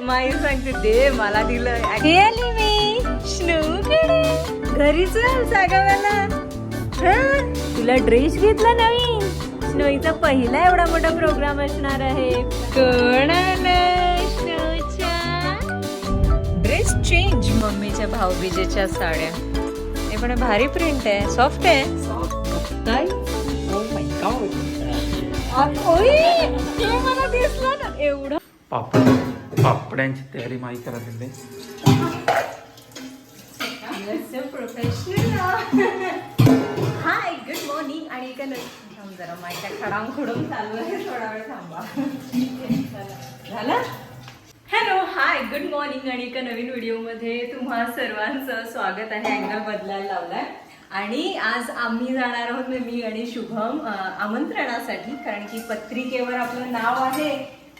माई सांगते दे मला दिलं. आली मी. स्नूकडे घरी चल सागाव्याला हा? तुला ड्रेस घेतला नवीन. स्नोईचा पहिला एवढा मोठा प्रोग्राम असणार आहे. कोण ड्रेस चेंज मम्मीच्या भाऊबीजेच्या साड्या. हे पण भारी प्रिंट आहे. सॉफ्ट आहे? काय मला दिसलं ना एवढं. पापड पापड्यांची तयारी माही करायला हाय गुड मॉर्निंग आणि एका नवीन थांब जरा माझ्या खडाम खुडून चालू आहे थोडा वेळ थांबा. झालं? हॅलो हाय गुड मॉर्निंग आणि एका नवीन व्हिडिओमध्ये तुम्हा सर्वांचं स्वागत आहे. अँगल बदलायला लावलाय. आणि आज आम्ही जाणार आहोत मी आणि शुभम आमंत्रणासाठी कारण की पत्रिकेवर आपलं नाव आहे.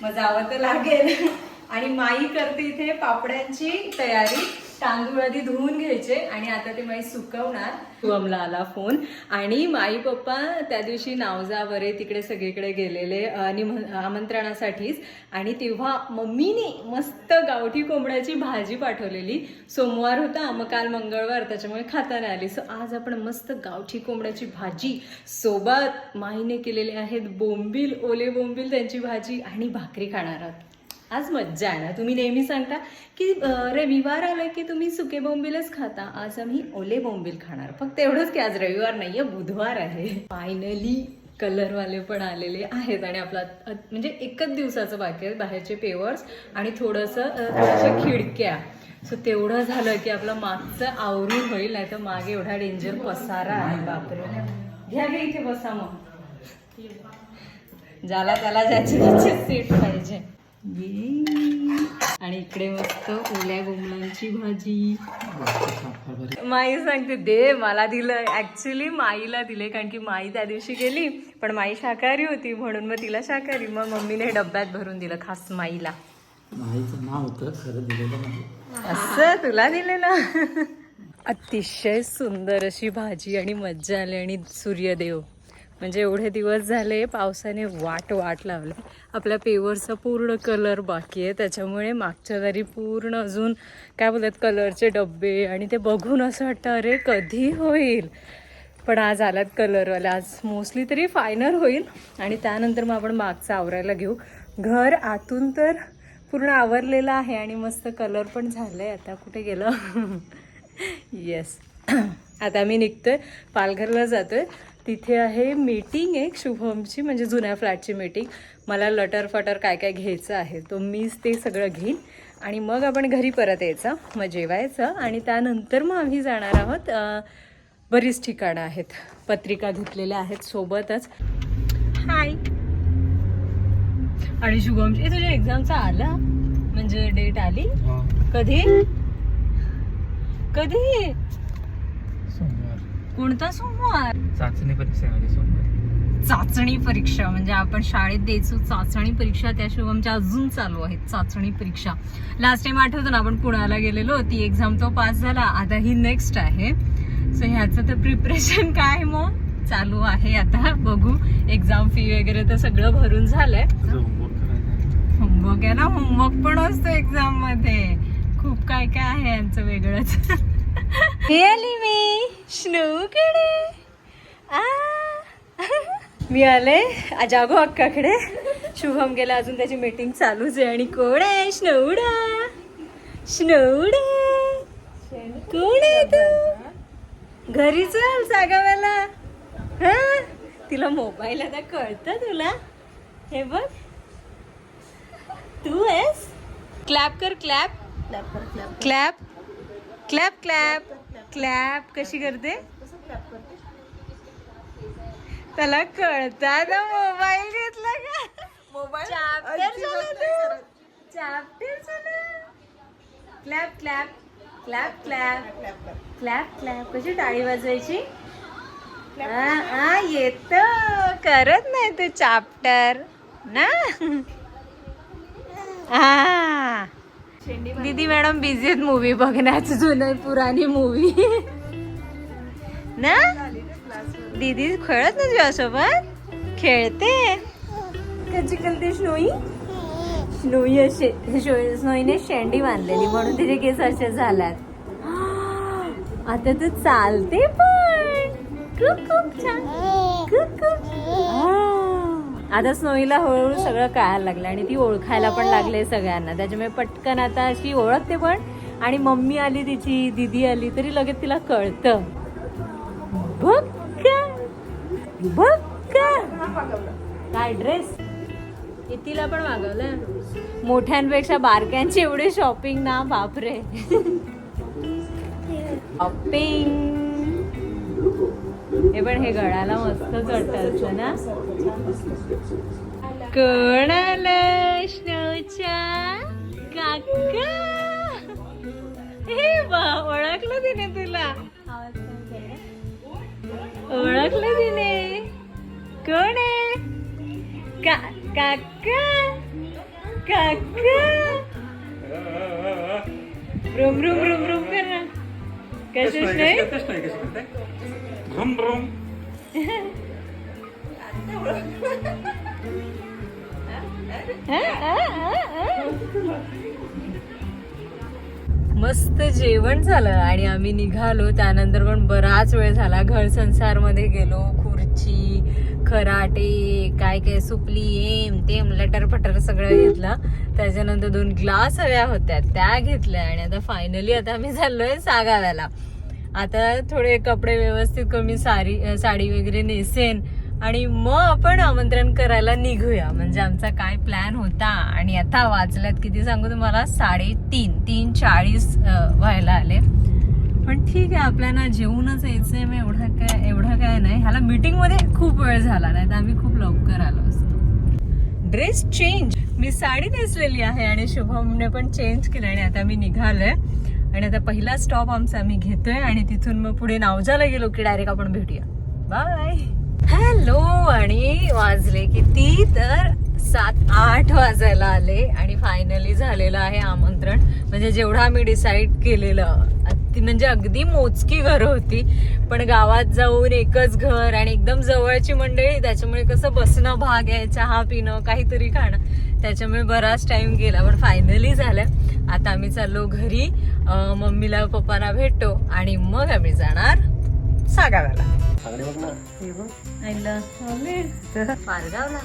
मग जावं तर लागेल. आणि माई करते इथे पापड्यांची तयारी. तांदूळ आधी धुवून घ्यायचे आणि आता ते माई सुकवणार. शुभमला आला फोन. आणि माई पप्पा त्या दिवशी नावजावरे तिकडे सगळीकडे गेलेले आणि आमंत्रणासाठीच. आणि तेव्हा मम्मीने मस्त गावठी कोंबड्याची भाजी पाठवलेली. सोमवार होता मग काल मंगळवार त्याच्यामुळे खाता नाही आली. सो आज आपण मस्त गावठी कोंबड्याची भाजी सोबत माईने केलेले आहेत बोंबील ओले बोंबील त्यांची भाजी आणि भाकरी खाणार आहोत. आज मज्जा आहे ना. तुम्ही नेहमी सांगता की रविवार आलं की तुम्ही सुके बोंबीलच खाता. आज आम्ही ओले बोंबील खाणार. फक्त एवढंच की आज रविवार नाहीये बुधवार आहे. फायनली कलरवाले पण आलेले आहेत आणि आपला म्हणजे एकच दिवसाचं बाकी आहे बाहेरचे पेवर्स आणि थोडंसं थोड्याशा खिडक्या. सो तेवढं झालं की आपलं मागचं आवरून होईल नाही तर मागे एवढा डेंजर पसारा आहे. बापरे. घ्या घ्या इथे बसा मग. ज्याला त्याला ज्याची त्याची सीट पाहिजे. आणि इकडे मस्त ओल्या बोंबलांची भाजी. माई सांगते दे मला दिलं ऍक्च्युली माईला दिले कारण की माई त्या दिवशी गेली पण माई शाकाहारी होती म्हणून मग तिला शाकाहारी. मग मम्मीने डब्यात भरून दिलं खास माईला. माहीचं नाव होतं खरं दिलेलं असं? तुला दिलेलं? अतिशय सुंदर अशी भाजी आणि मज्जा आली आणि सूर्यदेव. म्हणजे एवढे दिवस झाले पावसाने वाट वाट लावले. आपल्या पेवरचा पूर्ण कलर बाकी आहे. त्याच्यामुळे मागच्या दारी पूर्ण अजून काय बोलतात कलरचे डब्बे आणि ते बघून असं वाटतं अरे कधी होईल? पण आज आलात कलरवाले आज मोस्टली तरी फायनल होईल. आणि त्यानंतर मग आपण मागचं आवरायला घेऊ. घर आतून तर पूर्ण आवरलेलं आहे आणि मस्त कलर पण झालं आहे आता कुठे गेलं? येस आता मी निघतोय. पालघरला जातोय. तिथे आहे मीटिंग एक शुभमची म्हणजे जुन्या फ्लॅटची मीटिंग मला लटर फटर काय काय घ्यायचं आहे तो मीच ते सगळं घेईन. आणि मग आपण घरी परत यायचं मग जेवायचं. आणि त्यानंतर मग आम्ही जाणार आहोत बरीच ठिकाणं आहेत. पत्रिका घेतलेल्या आहेत सोबतच. हाय आणि शुभमची ए, तुझ्या एक्झामचा आला? म्हणजे डेट आली? कधी? कधी? कोणता सोमवार? चाचणी परीक्षा आहे माझी सोमवार. चाचणी परीक्षा म्हणजे आपण शाळेत द्यायचो चाचणी परीक्षा त्या शुभमच्या अजून चालू आहेत चाचणी परीक्षा. लास्ट टाइम आठवतो ना आपण पुण्याला गेलेलो ती एक्झाम तो पास झाला आता ही नेक्स्ट आहे. सो ह्याचं तर प्रिपरेशन काय मग? चालू आहे आता बघू. एक्झाम फी वगैरे तर सगळं भरून झालंय. तुझं होमवर्क करायचं होमवर्क आहे ना? होमवर्क पण असतो एक्झाममध्ये. खूप काय काय आहे यांचं वेगळंच. आली मी स्नूकडे आ मी आले जागो अक्काकडे. शुभम गेला अजून त्याची मीटिंग चालूच आहे. आणि कोण आहे? स्नोडा स्नोडा कोण आहे तू? घरी चल सागाव्याला हा? तिला मोबाईल आता कळतं तुला. हे बघ. तू आहेस? क्लॅप कर clap clap clap clap clap कशी करते? त्याला कळतात मोबाईल घेतला का? Mobile clap clap clap clap clap clap कशी टाळी वाजवायची? हा हा येत. करत नाही तू चॅप्टर ना? हा. दीदी मॅडम बिझी आहेत मूवी बघण्यात जुनं पुराणी मूवी ना? दीदी खेळत ना तुझ्यासोबत खेळते. का चिकलते स्नोई? स्नोई असे स्नोईने शेंडी बांधलेली म्हणून तिचे केस असे झाल्यात. आता तू चालते पण. खूप खूप छान. खूप खूप. आता स्नोईला हळूहळू सगळं कळायला लागलं आणि ती ओळखायला पण लागले सगळ्यांना. त्याच्यामुळे पटकन आता अशी ओळखते पण आणि मम्मी आली तिची दीदी आली तरी लगेच तिला कळतं. बघ बघ काय ड्रेस तिला पण मागवलं. मोठ्यांपेक्षा बारक्यांची एवढी शॉपिंग ना बापरे. शॉपिंग हे पण हे गळाला मस्त वाटत ना? कोण आलं स्नोच्या काका. हे बा ओळखलं तिने तुला? ओळखलं तिने? कोण आहे? का काका? काका? रुम रुम रुम रुम कर. ना कशाच नाही. भ्रम भ्रम मस्त जेवण झालं आणि आम्ही निघालो. त्यानंतर पण बराच वेळ झाला. घर संसारमध्ये गेलो. खुर्ची खराटे काय काय सुपली एम तेम लटर पटर सगळं घेतलं. त्याच्यानंतर दोन ग्लास हव्या होत्या. त्या घेतल्या आणि आता फायनली आता आम्ही झालोय सागाव्याला. आता थोडे कपडे व्यवस्थित करून मी साडी साडी वगैरे नेसेन आणि मग आपण आमंत्रण करायला निघूया. म्हणजे आमचा काय प्लॅन होता आणि आता वाचल्यात किती सांगू तुम्हाला? साडेतीन तीन चाळीस व्हायला आले. पण ठीक आहे आपल्याला जेवूनच आहे मग एवढं काय एवढं काय नाही. ह्याला मीटिंगमध्ये खूप वेळ झाला नाही तर आम्ही खूप लवकर आलो असतो. ड्रेस चेंज मी साडी नेसलेली आहे आणि शुभमने पण चेंज केलं आणि आता मी निघालोय. आणि आता पहिला स्टॉप आमचा आम्ही घेतोय आणि तिथून मग पुढे नावजाला गेलो की डायरेक्ट आपण भेटूया. बाय हॅलो आणि वाजले किती? तर सात आठ वाजायला आले आणि फायनली झालेलं आहे आमंत्रण. म्हणजे जेवढं आम्ही डिसाईड केलेलं ती म्हणजे अगदी मोजकी घरं होती. पण गावात जाऊन एकच घर आणि एकदम जवळची मंडळी त्याच्यामुळे कसं बसणं भाग आहे चहा पिणं काहीतरी खाणं त्याच्यामुळे बराच टाइम गेला. पण फायनली झालं. आता आम्ही चाललो घरी. मम्मीला पप्पांना भेटतो आणि मग आम्ही जाणार सागाव्याला पारगावला.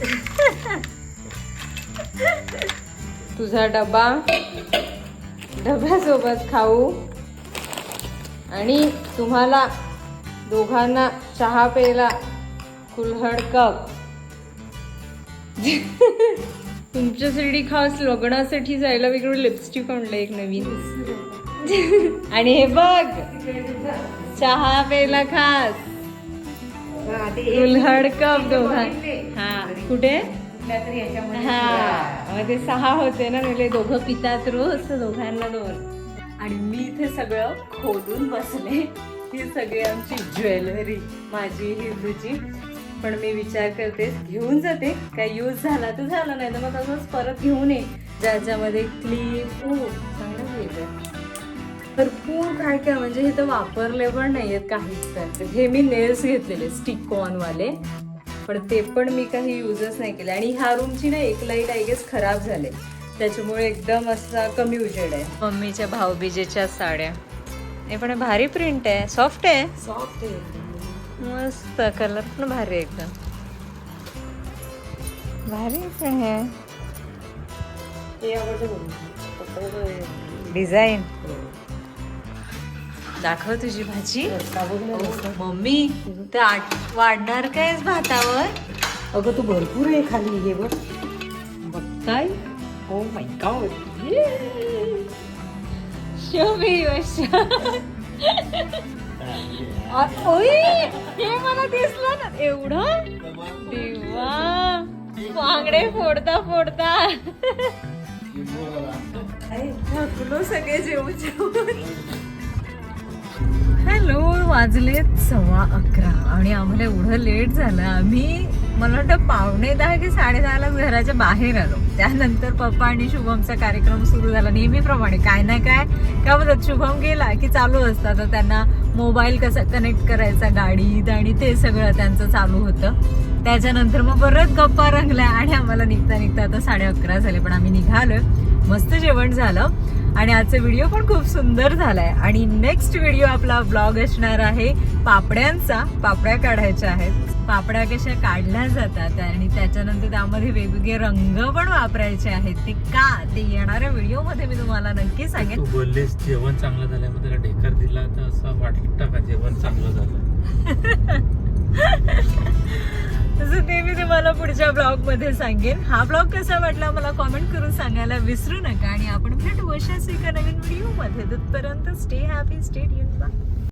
तुझा डबा. डब्यासोबत खाऊ. आणि तुम्हाला दोघांना चहा प्यायला कुल्हड कप. तुमच्यासाठी खास लग्नासाठी जायला वेगळं लिपस्टिक आणलं एक नवीन. आणि हे बघ चहा प्यायला खास. कुल्हड कप दोघां. हा कुठे? हा मग ते सहा होते ना म्हणजे दोघं पितात रोज दोघांना दोन. आणि मी इथे सगळं खोदून बसले. ही सगळी आमची ज्वेलरी माझी हिंदूची पण मी विचार करते घेऊन जाते. काय यूज झाला तर झाला नाही तर मग तसंच परत घेऊन ये. ज्याच्यामध्ये क्लिप ओ चांगलं केलं भरपूर काय काय म्हणजे हे तर वापरले पण नाहीयेत काहीच तर. हे मी नेल्स घेतलेले स्टिक वाले. पण ते पण मी काही युजच नाही केले. आणि ह्या रूमची ना एक लाइट आय गेस खराब झाले. त्याच्यामुळे एकदम असा कमी उजेड आहे. मम्मीच्या भाऊबीजेच्या साड्या. हे पण भारी प्रिंट आहे. सॉफ्ट आहे? सॉफ्ट मस्त. कलर पण भारी आहे एकदम. भारी आहे हे? डिझाईन दाखव तुझी भाजी. मम्मी ते आट वाढणार काय भातावर? अगं तू भरपूर आहे खाली हे बघ. बघ काय ओ माय गॉड शोभी हे मला दिसलं ना. एवढं? देवा. बांगडे फोडता फोडता. थकलो सगळे जेवू जेवून हॅलो वाजले सव्वा अकरा आणि आम्हाला एवढं लेट झालं. आम्ही मला वाटतं पावणे दहा की साडे दहालाच घराच्या बाहेर आलो. त्यानंतर पप्पा आणि शुभमचा कार्यक्रम सुरू झाला. नेहमीप्रमाणे काय ना काय काय बोलत शुभम गेला की चालू असतात तर त्यांना मोबाईल कसा कनेक्ट करायचा गाडीत आणि ते सगळं त्यांचं चालू होतं. त्याच्यानंतर मग परत गप्पा रंगल्या आणि आम्हाला निघता निघता आता साडे अकरा झाले पण आम्ही निघालोय. मस्त जेवण झालं. आणि आजचा व्हिडिओ पण खूप सुंदर झालाय. आणि नेक्स्ट व्हिडिओ आपला ब्लॉग असणार आहे पापड्यांचा. पापड्या काढायच्या आहेत. पापड्या कशा काढल्या जातात आणि त्याच्यानंतर त्यामध्ये वेगवेगळे रंग पण वापरायचे आहेत. ते का? ते येणाऱ्या व्हिडिओमध्ये मी तुम्हाला नक्की सांगेन. तू बोललीस जेवण चांगलं झालंय मग त्याला ढेकर दिला तर असं वाटतं का जेवण चांगलं झालं? तसं ते मी तुम्हाला पुढच्या ब्लॉगमध्ये सांगेन. हा ब्लॉग कसा वाटला मला कॉमेंट करून सांगायला विसरू नका आणि आपण भेटू अशाच एका नवीन व्हिडिओमध्ये. तिथपर्यंत stay happy stay tune bye